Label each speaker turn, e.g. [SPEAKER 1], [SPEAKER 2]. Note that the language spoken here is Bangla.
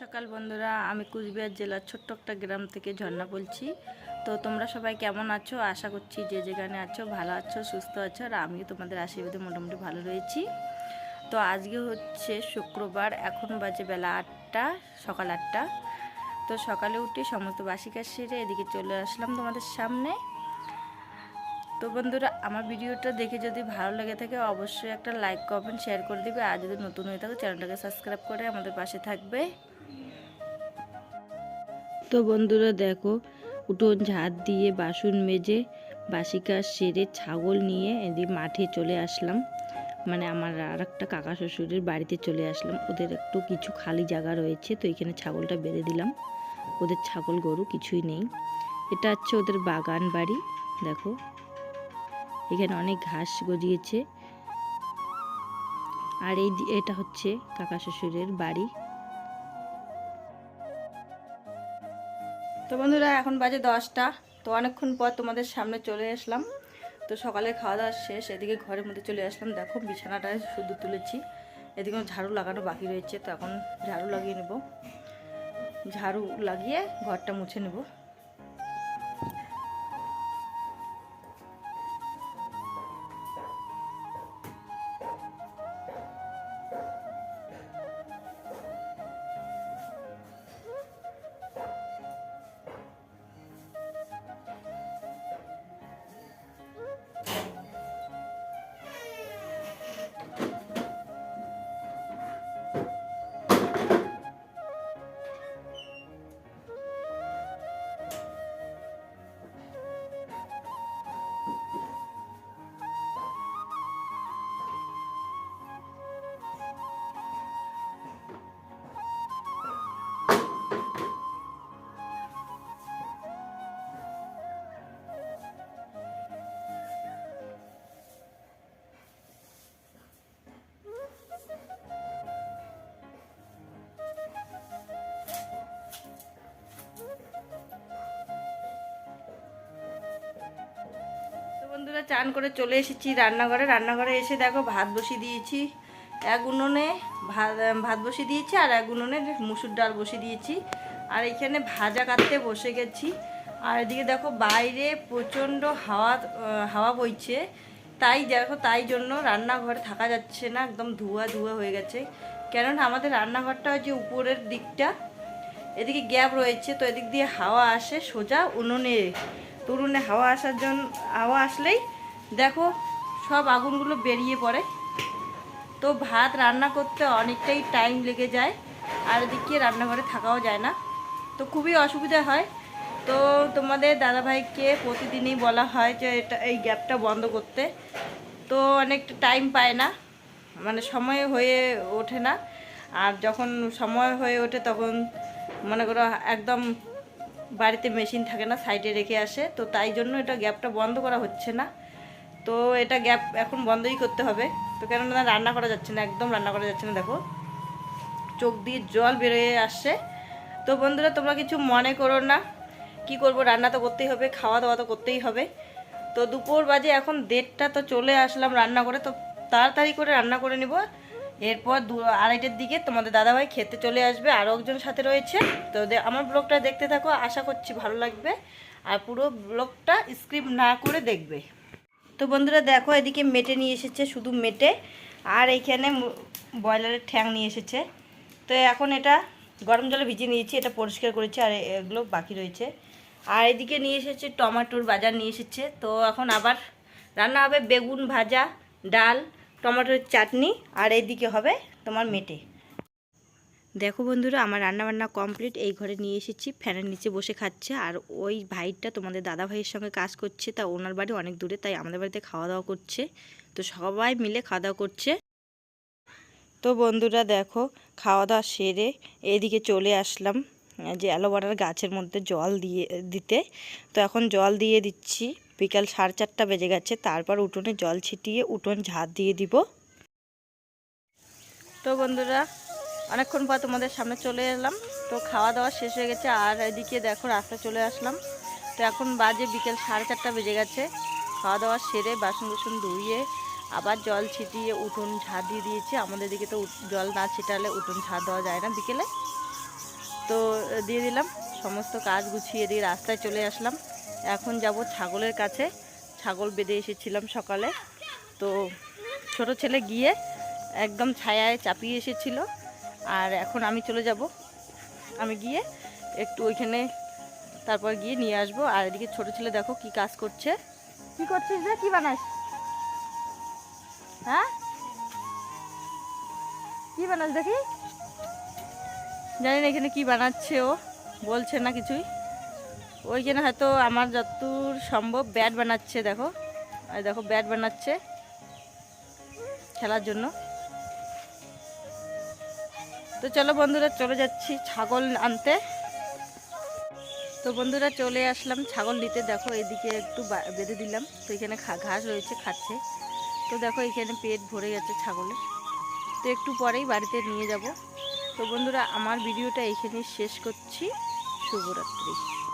[SPEAKER 1] সকাল বন্ধুরা, আমি কুচবিহার জেলার ছোট্ট একটা গ্রাম থেকে ঝর্ণা বলছি। তো তোমরা সবাই কেমন আছো? আশা করছি যে যেখানে আছো, ভালো আছো, সুস্থ আছো, আর আমিও তোমাদের আশীর্বাদে মোটামুটি ভালো রয়েছি। তো আজকে হচ্ছে শুক্রবার, এখন বাজে বেলা আটটা, সকাল আটটা। তো সকালে উঠে সমস্ত বাসি কাজ সেরে এদিকে চলে আসলাম তোমাদের সামনে। তো বন্ধুরা, আমার ভিডিওটা দেখে যদি ভালো লেগে থাকে, অবশ্যই একটা লাইক কমেন্ট শেয়ার করে দিবে। আর যদি নতুন হয়ে থাকে, চ্যানেলটাকে সাবস্ক্রাইব করে আমাদের পাশে থাকবে। তো বন্ধুরা, দেখো, উঠোন ঝাড় দিয়ে বাসন মেজে বাসিকা সেরে ছাগল নিয়ে এদিক মাঠে চলে আসলাম। মানে আমার আর একটা কাকা শ্বশুরের বাড়িতে চলে আসলাম। ওদের একটু কিছু খালি জায়গা রয়েছে, তো এখানে ছাগলটা বেঁধে দিলাম। ওদের ছাগল গরু কিছুই নেই। এটা হচ্ছে ওদের বাগান বাড়ি, দেখো। এখানে অনেক ঘাস গজিয়েছে। আর এই এটা হচ্ছে কাকা শ্বশুরের বাড়ি। তো বন্ধুরা, এখন বাজে দশটা। তো অনেকক্ষণ পর তোমাদের সামনে চলে আসলাম। তো সকালে খাওয়া দাওয়া শেষ, এদিকে ঘরের মধ্যে চলে আসলাম। দেখো বিছানাটা শুধু তুলেছি। এদিকে ঝাড়ু লাগানো বাকি রয়েছে, তো এখন ঝাড়ু লাগিয়ে নেব। ঝাড়ু লাগিয়ে ঘরটা মুছে নেব। বন্ধুরা চান করে চলে এসেছি রান্নাঘরে। রান্নাঘরে এসে দেখো ভাত বসিয়ে দিয়েছি, এক উনুনে ভাত ভাত বসিয়ে দিয়েছি আর এক উনুনে মুসুর ডাল বসিয়ে দিয়েছি। আর এখানে ভাজা কাটতে বসে গেছি। আর এদিকে দেখো বাইরে প্রচণ্ড হাওয়া হাওয়া বইছে। তাই দেখো, তাই জন্য রান্নাঘরে থাকা যাচ্ছে না, একদম ধোয়া ধোয়া হয়ে গেছে। কেননা আমাদের রান্নাঘরটা হচ্ছে উপরের দিকটা, এদিকে গ্যাপ রয়েছে, তো এদিক দিয়ে হাওয়া আসে সোজা উনুনে। তো উনুনে হাওয়া আসার জন্য হাওয়া আসলেই দেখো সব আগুনগুলো বেরিয়ে পড়ে। তো ভাত রান্না করতে অনেকটাই টাইম লেগে যায়, আর এদিকে রান্নাঘরে থাকাও যায় না। তো খুবই অসুবিধা হয়। তো তোমাদের দাদাভাইকে প্রতিদিনই বলা হয় যে এটা, এই গ্যাপটা বন্ধ করতে। তো অনেকটা টাইম পায় না মানে সময় হয়ে ওঠে না। আর যখন সময় হয়ে ওঠে তখন মনে করো একদম বাড়িতে মেশিন থাকে না, সাইডে রেখে আসে। তো তাই জন্য এটা গ্যাপটা বন্ধ করা হচ্ছে না। তো এটা গ্যাপ এখন বন্ধই করতে হবে। তো কেননা রান্না করা যাচ্ছে না, একদম রান্না করা যাচ্ছে না, দেখো। চোখ দিয়ে জল বেরোয় আসছে। তো বন্ধুরা, তোমরা কিছু মনে করো না। কি করব, রান্না তো করতেই হবে খাওয়া দাওয়া তো করতেই হবে। তো দুপুর বাজে, এখন দেড়টা তো চলে আসলাম রান্না করে। তো তাড়াতাড়ি করে রান্না করে নিব। এরপর দু আড়াইটের দিকে তোমাদের দাদাভাই খেতে চলে আসবে আরও একজন সাথে রয়েছে। তো আমার ব্লগটা দেখতে থাকো, আশা করছি ভালো লাগবে। আর পুরো ব্লগটা স্ক্রিপ না করে দেখবে। তো বন্ধুরা, দেখো, এদিকে মেটে নিয়ে এসেছে, শুধু মেটে। আর এইখানে ব্রয়লারের ঠ্যাং নিয়ে এসেছে। তো এখন এটা গরম জলে ভিজিয়ে নিয়েছি, এটা পরিষ্কার করেছি, আর এগুলো বাকি রয়েছে। আর এদিকে নিয়ে এসেছে, টমাটোর বাজার নিয়ে এসেছে। তো এখন আবার রান্না হবে বেগুন ভাজা, ডাল টমেটোর চাটনি আর এইদিকে হবে তোমার মেটে। দেখো বন্ধুরা, আমার রান্না বান্না কমপ্লিট। এই ঘরে নিয়ে এসেছি, ফ্যানের নিচে বসে খাচ্ছে। আর ওই ভাইটা তোমাদের দাদা ভাইয়ের সঙ্গে কাজ করছে, তা ওনার বাড়ি অনেক দূরে, তাই আমাদের বাড়িতে খাওয়া দাওয়া করছে। তো সবাই মিলে খাওয়া দাওয়া করছে। তো বন্ধুরা, দেখো খাওয়া দাওয়া সেরে এদিকে চলে আসলাম, যে অ্যালোভেরার গাছের মধ্যে জল দিয়ে, দিতে। তো এখন জল দিয়ে দিচ্ছি। বিকাল সাড়ে চারটা বেজে গেছে, তারপর উঠোনে জল ছিটিয়ে উঠোন ঝাঁট দিয়ে দিব। তো বন্ধুরা, অনেকক্ষণ পর তোমাদের সামনে চলে এলাম। তো খাওয়া দাওয়া শেষ হয়ে গেছে, আর এদিকে দেখো রাস্তা চলে আসলাম। তো এখন বাজে বিকেল সাড়ে চারটা বেজে গেছে। খাওয়া দাওয়া সেরে বাসন কুসন ধুইয়ে আবার জল ছিটিয়ে উঠোন ঝাড় দিয়ে দিয়েছি। আমাদের দিকে তো জল না ছিটালে উঠোন ঝাড় দেওয়া যায় না বিকেলে। তো দিয়ে দিলাম, সমস্ত কাজ গুছিয়ে দিয়ে রাস্তায় চলে আসলাম। এখন যাব ছাগলের কাছে। ছাগল বেঁধে এসেছিলাম সকালে। তো ছোট ছেলে গিয়ে একদম ছায়ায় চাপিয়ে এসেছিল। আর এখন আমি চলে যাব। আমি গিয়ে একটু ওইখানে তারপর গিয়ে নিয়ে আসব। আর এদিকে ছোট ছেলে দেখো কি কাজ করছে। কি করছিস রে? কি বানাস? হ্যাঁ? কি বানাস দেখি? জানি না এখানে কি বানাচ্ছে ও। বলছে না কিছুই। ওইখানে হয়তো আমার যতদূর সম্ভব ব্যাট বানাচ্ছে, দেখো। আর দেখো ব্যাট বানাচ্ছে খেলার জন্য। তো চলো বন্ধুরা, চলে যাচ্ছি ছাগল আনতে। তো বন্ধুরা, চলে আসলাম ছাগল নিতে। দেখো, এদিকে একটু বেঁধে দিলাম। তো এখানে ঘাস রয়েছে, খাচ্ছে। তো দেখো, এখানে পেট ভরে গেছে ছাগলে। তো একটু পরেই বাড়িতে নিয়ে যাব। তো বন্ধুরা, আমার ভিডিওটা এখানেই শেষ করছি। শুভরাত্রি।